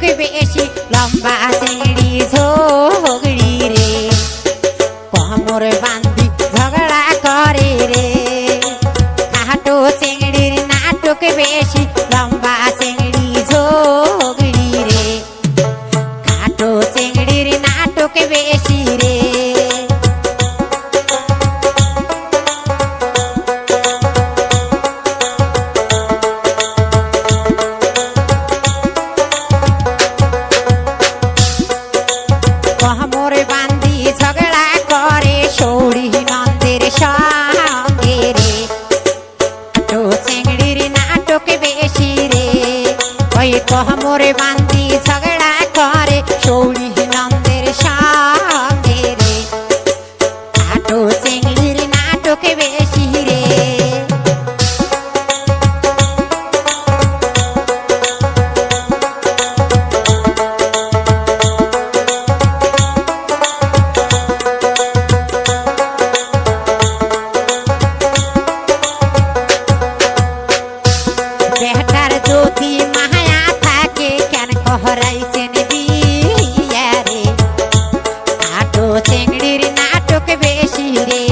নাটকে বেশি লম্বা সিঁড়ি ঝোগড়ি রে। কমর বান্ধি ঝগড়া করে রে। খাটো চিংড়ির নাটক বেশি লম্বা চিংড়ি ঝোগড়ি রে। কাটো চিংড়ির নাটক বেশি ওই কোমরে বান্ধি ঝগড়া করে সৌরি নন্দের সঙ্গে রে। খাটো চিংড়ির নাটক বেশি রে। বেটার যদি হরাইছেন দিয়া রে আটো চেংড়ির নাটক বেশি রে